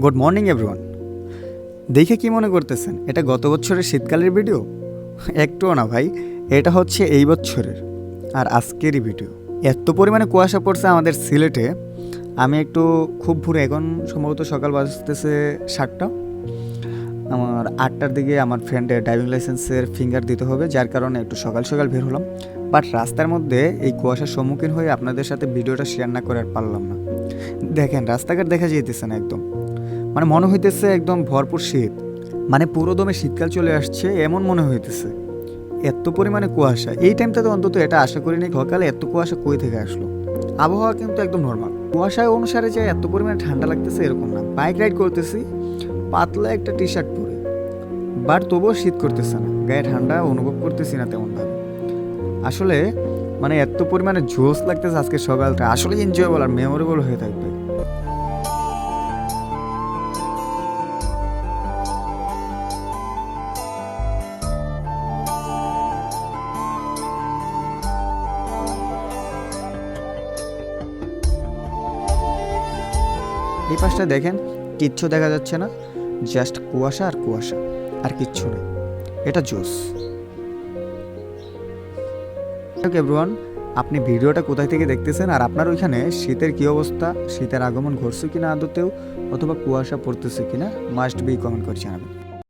Good morning everyone দেখে কি মনে করতেছেন? এটা গত বছরের শীতকালের ভিডিও? একটুও না ভাই, এটা হচ্ছে এই বছরের আর আজকেরই ভিডিও। এত পরিমাণে কুয়াশা পড়ছে আমাদের সিলেটে। আমি একটু খুব ভোরে, এখন সম্ভবত সকাল বাজতেছে সাতটা। আমার আটটার দিকে আমার ফ্রেন্ডের ড্রাইভিং লাইসেন্সের ফিঙ্গার দিতে হবে, যার কারণে একটু সকাল সকাল বের হলাম। বাট রাস্তার মধ্যে এই কুয়াশার সম্মুখীন হয়ে আপনাদের সাথে ভিডিওটা শেয়ার না করে আর পারলাম না। দেখেন, রাস্তাঘাট দেখা যেতেছে না একদম। মানে মনে হইতেছে একদম ভরপুর শীত। মানে পুরো দমে শীতকাল চলে আসছে, এমন মনে হইতেছে। এত পরিমাণে কুয়াশা। এই টাইমটাতে অন্তত এটা আশা করিনি, সকালে এত কুয়াশা কই থেকে আসলো? আবহাওয়া কিন্তু একদম নর্মাল কুয়াশা অনুসারে যে এত পরিমাণে ঠান্ডা লাগতেছে এরকম না। বাইক রাইড করতেছি, পাতলা একটা টি শার্ট বাট তবুও শীত করতেছে না। গায়ে ঠান্ডা অনুভব করতেছি না তেমনভাবে আসলে মানে এত পরিমাণে জোস লাগতেছে আজকে সকালটা। আসলে এনজয়েবল আর মেমোরেবল হয়ে থাকবে। এই পাশটা দেখেন, কিচ্ছু দেখা যাচ্ছে না। জাস্ট কুয়াশা আর কুয়াশা। আর কিচ্ছু নেই। এটা জুস। এভরিওয়ান আপনি ভিডিওটা কোথায় থেকে দেখতেছেন আর আপনার ওইখানে শীতের কী অবস্থা? শীতের আগমন ঘটছে কিনা আদতেও? অথবা কুয়াশা পড়তেছে কিনা? মাস্ট বি কমেন্ট করে জানাবেন।